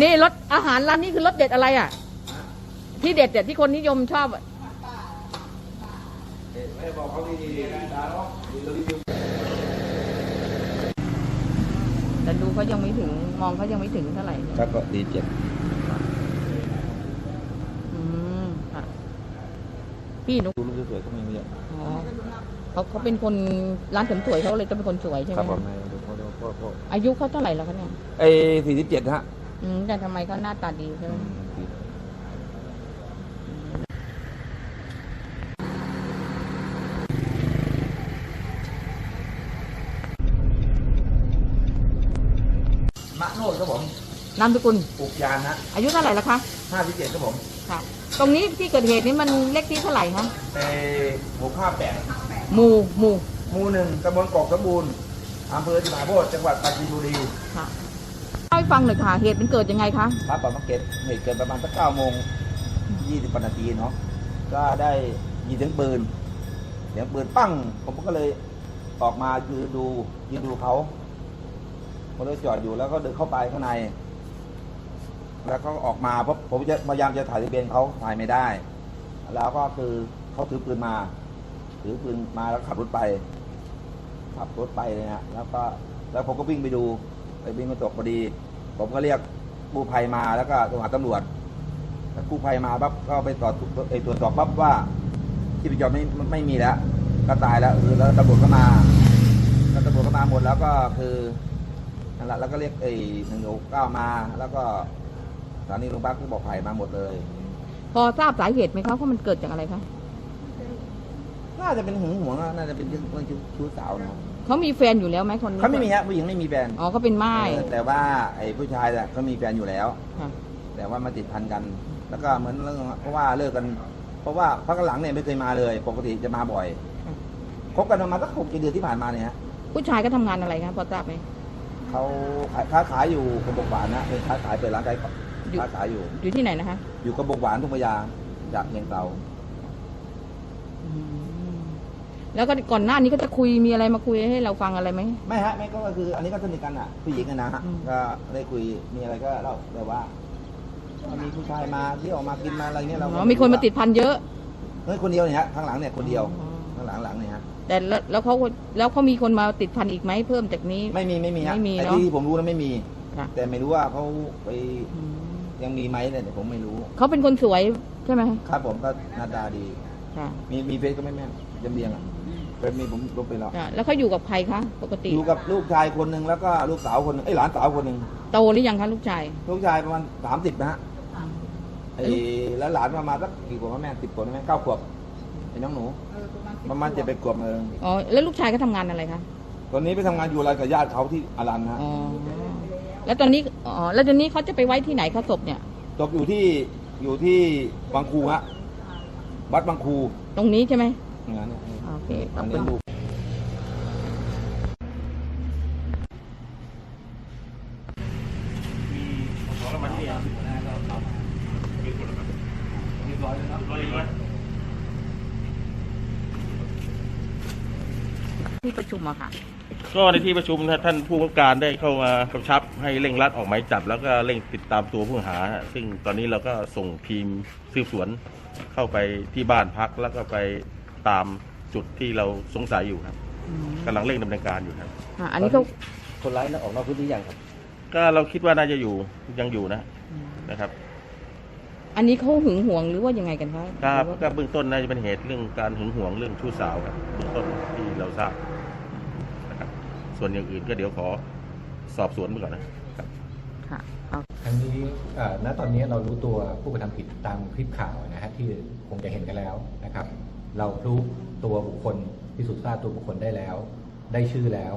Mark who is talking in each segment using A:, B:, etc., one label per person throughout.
A: นี่รสอาหารร้านนี้คือรสเด็ดอะไรอะ ที่เด็ดเด็ดที่คนนิยมชอบอะ
B: ไม่บอกเขาดีๆนะดาเนาะดีเรารีวิว
A: แต่ดูเขายังไม่ถึงมองเขายังไม่ถึงเท่าไหร่
B: ครับก็ดีเจ็ด
A: อืมค่ะพี่นุก
B: ดูรูปสวยๆก็ไม่มีอะ
A: อ๋อเขาเขาเป็นคนร้านเสริมสวยเขาเลยต้องเป็นคนสวยใช่ไห
B: ค
A: ม
B: รับ
A: อายุเขาเท่าไหร่แล้วคะเนี่ย
B: ไอ้สี่สิบเจ็ดฮะ
A: อืมแต่ทำไมเขาหน้าตาดีใช่ไหม
B: มะโนดครับผม
A: นามสกุล
B: ปลูกยางฮะ
A: อายุเท่าไหร่แล้วคะ
B: ห้าสิบเจ็ดครับผม
A: ค่ะ ตรงนี้ที่เกิดเหตุนี้มันเลขที่เท่าไหร่คะ
B: ไอ้หมู่ห้าแปด
A: หมู่หมู่
B: หมู่หนึ่งตำบลกอกสมบูรณ์ อำเภอจิมาโพธิ์จังหวัดปราจีนบุรี
A: ค่ะเล่าให้ฟังหน่อยค่ะ เหตุมันเกิดยังไงคะ
B: ร้านปลามาร์เก็ตเหตุเกิดประมาณสักเก้าโมงยี่สิบนาทีเนาะก็ได้ยินเสียงปืนเสียงปืนปั้ง ผมก็เลยออกมายืนดูยืนดูเขาเขาเลยจอดอยู่แล้วก็เดินเข้าไปข้างใน แล้วก็ออกมาเพราะผมจะพยายามจะถ่ายทะเบียนเขาถ่ายไม่ได้ แล้วก็คือเขาถือปืนมา ถือปืนมาแล้วขับรถไป ขับรถไปเลยนะแล้วก็แล้วผมก็วิ่งไปดูไปวิ่งกระจกพอดี ผมก็เรียกกู้ภัยมาแล้วก็โทรหาตำรวจกู้ภัยมาปั๊บก็ไปตรวจไอ้ตรวจสอบปั๊บว่าที่ประจรไม่ไม่มีแล้ว ก็ตายแล้วคือแล้วตำรวจก็มาแล้วตำรวจก็มาหมดแล้วก็คือนั่นแหละแล้วก็เรียกไอ้หนึ่งหกเก้ามา แล้วก็สถานีโรงพักที่บอกไผ่มาหมดเลย
A: พอทราบสาเหตุไหมคะว่ามันเกิดจากอะไรคะ
B: น่าจะเป็นหึงหวงอะน่าจะเป็นเรื่องเรื่องชู้ชู้สาวนะ
A: เขามีแฟนอยู่แล้วไหมคนนี้
B: เขาไม่มีฮะผู้หญิงไม่มีแฟน
A: อ๋อเขาเป็นไม้
B: เออแต่ว่าไอ้ผู้ชายน่ะเขามีแฟนอยู่แล้ว
A: ค่ะ
B: แต่ว่ามาติดพันกัน แล้วก็เหมือนเรื่องเพราะว่าเลิกกัน เพราะว่าพักหลังเนี่ยไม่เคยมาเลย ปกติจะมาบ่อย
A: ค่ะ
B: คบกันประมาณสักหกเจ็ดเดือนที่ผ่านมาเนี่ยฮะ
A: ผู้ชายก็ทำงานอะไรคะพอทราบไหม
B: เขาขายค้าขายอยู่กระบอกหวานนะเป็นค้าขายเปิดร้านขาย
A: อยู่
B: ค้าขายอยู่
A: อยู่ที่ไหนนะคะ
B: อยู่กระบอกหวานทุ่งพญาจากเชียงเตา
A: อืม แล้วก็ก่อนหน้านี้ก็จะคุยมีอะไรมาคุยให้เราฟังอะไรไหม
B: ไม่ฮะไม่ก็คือ อันนี้ก็สนิทกันอะผู้หญิงกันนะฮะ
A: อืม
B: ก็ได้คุยมีอะไรก็เล่าแต่ว่ามันมีผู้ชายมาที่ออกมากินมาอะไรเนี่ยเรา
A: อ๋อมีคนมาติดพันเยอะ
B: เฮ้ยคนเดียวเนี่ยฮะข้างหลังเนี่ยคนเดียว
A: อ๋อ
B: ข้างหลังหลังเนี่ยฮะ
A: แต่แล้วแล้วเขาแล้วเขามีคนมาติดพันอีกไหมเพิ่มจากนี้
B: ไม่มีไม่มีฮะ
A: ไม่มี
B: ไอ้
A: เนอะ
B: ที่ผมรู้นะไม่มี
A: ค่ะ
B: แต่ไม่รู้ว่าเขาไป
A: อืม
B: ยังมีไหมเนี่ยเดี๋ยวผมไม่รู้
A: เขาเป็นคนสวยใช่ไหม
B: ครับผมก็หน้าตาดี
A: ค่ะ
B: มีมีเฟซก็ไม่แม่นจำเรียงอะ เฟซมีผมลบไปแล้ว
A: ค่ะแล้วเขาอยู่กับใครคะปกติ
B: อยู่กับลูกชายคนหนึ่งแล้วก็ลูกสาวคนหนึ่งไอ้ยหลานสาวคนหนึ่ง
A: โตหรือยังคะลูกชาย
B: ลูกชายประมาณสามสิบนะฮะไอ้แล้วหลานประมาณสักกี่ขวบวะแม่สิบขวบนะแม่เก้าขวบไอ้น้องหนู ประมาณเจ็ดแปดขวบเอง
A: อ๋อ แล้วลูกชายเขาทำงานอะไรคะ
B: ตอนนี้ไปทำงานอยู่อะไรกับญาติเขาที่อารันนะฮะ
A: อ๋อ แล้วตอนนี้ อ๋อ แล้วตอนนี้เขาจะไปไว้ที่ไหนคะศพเนี่ย
B: ตกอยู่ที่อยู่ที่บางครูฮะวัดบางครู
A: ตรงนี้ใช่ไหม
B: อย่า งนั้นนะ
A: โอเคขอ
B: อั
A: บ
B: น
A: คุ
B: นี้
A: ณ
B: ดู
A: ที่ประชุมอะค่ะ
C: ก็ในที่ประชุมนะท่านผู้กำกับการได้เข้ามากำชับให้เร่งรัดออกหมายจับ แล้วก็เร่งติดตามตัวผู้ต้องหา ซึ่งตอนนี้เราก็ส่งทีมสืบสวนเข้าไปที่บ้านพักแล้วก็ไป ตามจุดที่เราสงสัยอยู่ครับกำลังเร่งดำเนินการอยู่ครับ
A: อะอันนี้เขา
D: คนร้ายน่ะออกนอกพื้นที่ยังครับ
C: ก็เราคิดว่าน่าจะอยู่ยังอยู่นะนะครับ
A: อันนี้เขาหึงหวงหรือว่ายังไงกันคะ
C: ก็
A: หรือว่า
C: ก็เบื้องต้นน่าจะเป็นเหตุเรื่องการหึงหวงเรื่องชู้สาวครับเบื้องต้นที่เราทราบนะครับ ส่วนอย่างอื่นก็เดี๋ยวขอสอบสวนไปก่อนนะครับ
A: ค่ะเอา
D: ทั้งนี้เอ่อณตอนนี้เรารู้ตัวผู้กระทำผิดตามคลิปข่าวนะฮะที่คงจะเห็นกันแล้วนะครับ เรารู้ตัวบุคคลพิสูจน์ทราบตัวบุคคลได้แล้ว ได้ชื่อแล้ว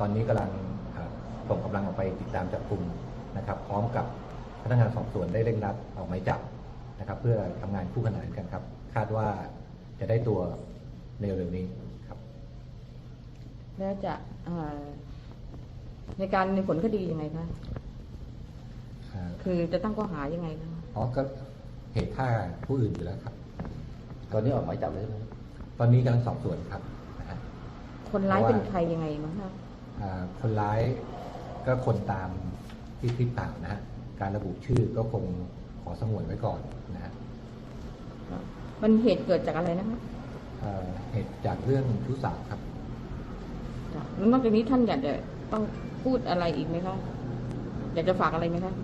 D: ตอนนี้กำลังเอ่อส่งกำลังออกไปติดตามจับกลุ่มนะครับ พร้อมกับพนักงานสอบสวนได้เร่งรัดออกหมายจับนะครับ เพื่อทำงานคู่ขนานกันครับ คาดว่าจะได้ตัวในเร็วๆนี้ครับ
A: แล้วจะเอ่อในการในผลคดียังไงคะ
D: อ่า
A: คือจะตั้งข้อหายังไงคะ
D: อ๋อก็เหตุฆ่าผู้อื่นอยู่แล้วครับ
E: ตอนนี้ออกหมายจับเลยใช่ไหม
D: ตอนนี้กำลังสอบสวนครับนะฮะ
A: คนร้าย
D: เพราะว่า
A: เป็นใครยังไงมั้งคะ
D: อ่าคนร้ายก็คนตามที่คลิปข่าวนะฮะ การระบุชื่อก็คงขอสงวนไว้ก่อนนะฮะ
A: มันเหตุเกิดจากอะไรนะคะ
D: เอ่อเหตุจากเรื่องชู้สาวครับ
A: แล้วนอกจากนี้ท่านอยากจะต้องพูดอะไรอีกไหมคะอยากจะฝากอะไรไหมคะ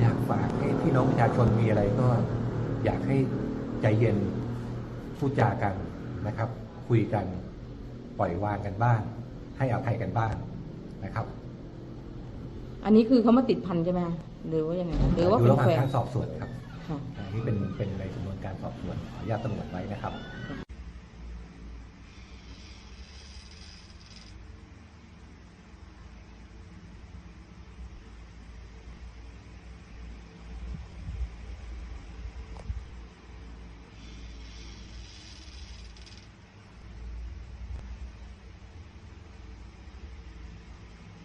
D: อยากฝากให้พี่น้องประชาชนมีอะไรก็อยากให้ ใจเย็นพูดจากันนะครับ คุยกันปล่อยวางกันบ้างให้อภัยกันบ้างนะครับ
A: อันนี้คือเขามาติดพันใช่ไหมคะหรือว่ายังไงคะหรือว่า
D: อยู่
A: เป็น
D: ระหว่าง
A: แฟน
D: การสอบสวนครับ
A: ค่ะ
D: อันนี้เป็นเป็นในสำนวนการสอบสวนขออนุญาตตำรวจไว้นะครับ